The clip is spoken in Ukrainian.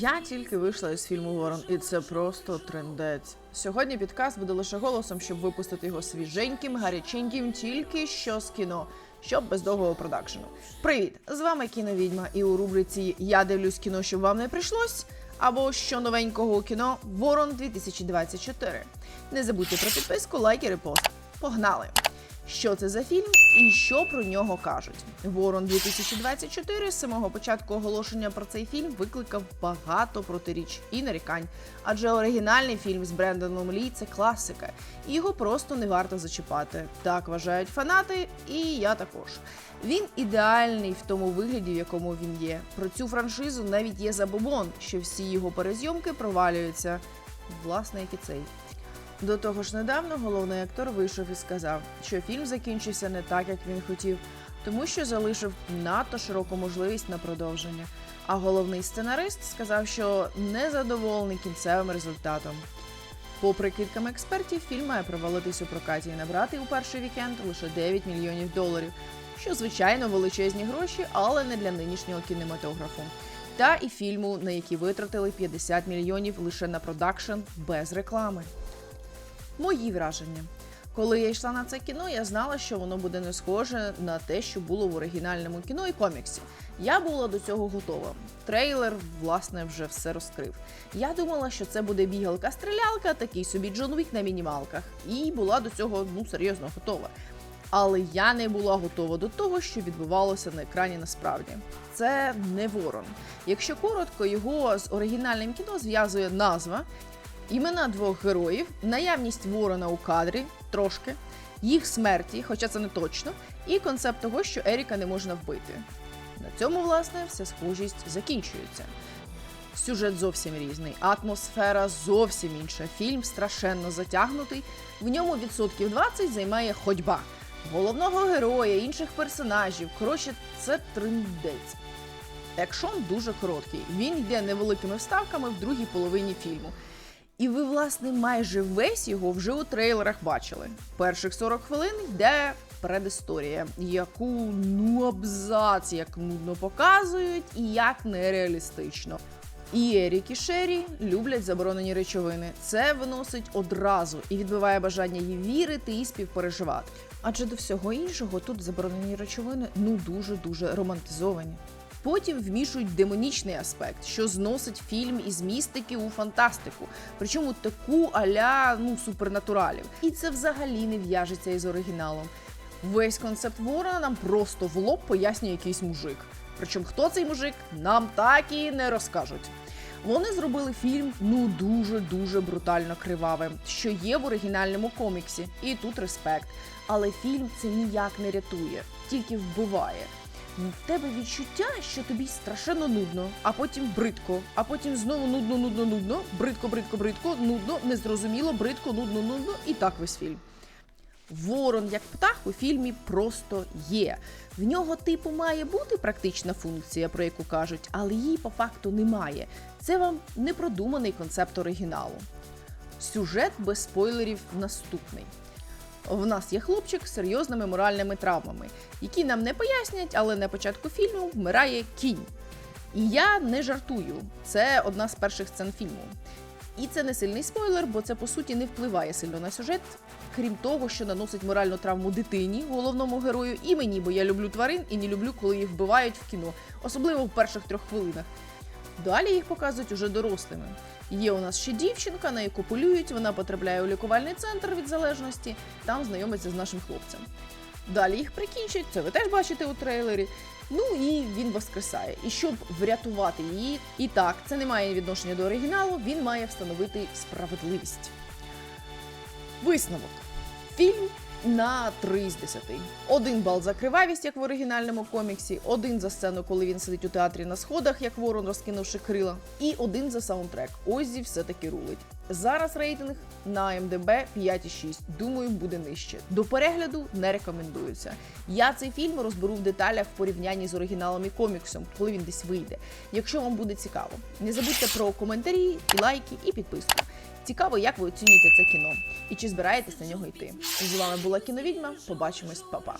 Я тільки вийшла із фільму Ворон, і це просто трендець. Сьогодні підкаст буде лише голосом, щоб випустити його свіженьким, гаряченьким, тільки що з кіно, щоб без довгого продакшену. Привіт! З вами кіновідьма, і у рубриці Я дивлюсь кіно, щоб вам не прийшлось. Або що новенького у кіно Ворон 2024. Не забудьте про підписку, лайк і репост. Погнали! Що це за фільм і що про нього кажуть? Ворон 2024 з самого початку оголошення про цей фільм викликав багато протиріч і нарікань. Адже оригінальний фільм з Бренданом Лі це класика, і його просто не варто зачіпати. Так вважають фанати, і я також. Він ідеальний в тому вигляді, в якому він є. Про цю франшизу навіть є забобон, що всі його перезйомки провалюються. Власне, як і цей. До того ж, недавно головний актор вийшов і сказав, що фільм закінчився не так, як він хотів, тому що залишив надто широку можливість на продовження. А головний сценарист сказав, що не задоволений кінцевим результатом. Попри кільками експертів, фільм має провалитись у прокаті і набрати у перший вікенд лише 9 мільйонів доларів, що звичайно величезні гроші, але не для нинішнього кінематографу. Та і фільму, на який витратили 50 мільйонів лише на продакшн без реклами. Мої враження. Коли я йшла на це кіно, я знала, що воно буде не схоже на те, що було в оригінальному кіно і коміксі. Я була до цього готова. Трейлер, власне, вже все розкрив. Я думала, що це буде бігалка-стрілялка, такий собі Джон Вік на мінімалках, і була до цього ну серйозно готова. Але я не була готова до того, що відбувалося на екрані насправді. Це не ворон. Якщо коротко, його з оригінальним кіно зв'язує назва, імена двох героїв, наявність ворона у кадрі трошки, їх смерті, хоча це не точно, і концепт того, що Еріка не можна вбити. На цьому, власне, вся схожість закінчується. Сюжет зовсім різний, атмосфера зовсім інша. Фільм страшенно затягнутий. В ньому відсотків 20 займає ходьба. Головного героя, інших персонажів. Коротше, це триндець. Екшон дуже короткий. Він йде невеликими вставками в другій половині фільму. І ви, власне, майже весь його вже у трейлерах бачили. Перших 40 хвилин йде предісторія, яку ну абзац як нудно показують і як нереалістично. І Ерік і Шері люблять заборонені речовини. Це виносить одразу і відбиває бажання їй вірити і співпереживати. Адже до всього іншого тут заборонені речовини ну дуже дуже романтизовані. Потім вмішують демонічний аспект, що зносить фільм із містики у фантастику, причому таку аля ну супернатуралів. І це взагалі не в'яжеться із оригіналом. Весь концепт Ворона нам просто в лоб пояснює якийсь мужик. Причому хто цей мужик, нам так і не розкажуть. Вони зробили фільм ну дуже дуже брутально кривавим, що є в оригінальному коміксі, і тут респект. Але фільм це ніяк не рятує, тільки вбиває. В тебе відчуття, що тобі страшенно нудно, а потім бридко, а потім знову нудно, нудно, нудно, бридко, бридко, бридко, нудно, незрозуміло, бридко, нудно, нудно, і так весь фільм. Ворон як птах у фільмі просто є. В нього, типу, має бути практична функція, про яку кажуть, але її по факту немає. Це вам непродуманий концепт оригіналу. Сюжет без спойлерів наступний. В нас є хлопчик з серйозними моральними травмами, які нам не пояснять, але на початку фільму вмирає кінь. І я не жартую. Це одна з перших сцен фільму. І це не сильний спойлер, бо це по суті не впливає сильно на сюжет, крім того, що наносить моральну травму дитині, головному герою, і мені, бо я люблю тварин і не люблю, коли їх вбивають в кіно, особливо в перших трьох хвилинах. Далі їх показують уже дорослими. Є у нас ще дівчинка, на яку полюють, вона потрапляє у лікувальний центр від залежності, там знайомиться з нашим хлопцем. Далі їх прикінчать, це ви теж бачите у трейлері. Ну і він воскресає. І щоб врятувати її, і так, це не має відношення до оригіналу, він має встановити справедливість. Висновок. Фільм на 3 з 10. Один бал за кривавість, як в оригінальному коміксі, один за сцену, коли він сидить у театрі на сходах, як ворон розкинувши крила, і один за саундтрек. Оззі все-таки рулить. Зараз рейтинг на МДБ 5,6. Думаю, буде нижче. До перегляду не рекомендується. Я цей фільм розберу в деталях в порівнянні з оригіналом і коміксом, коли він десь вийде. Якщо вам буде цікаво, не забудьте про коментарі, лайки і підписку. Цікаво, як ви оцінюєте це кіно і чи збираєтесь на нього йти. З вами була кіновідьма. Побачимось, Па-па.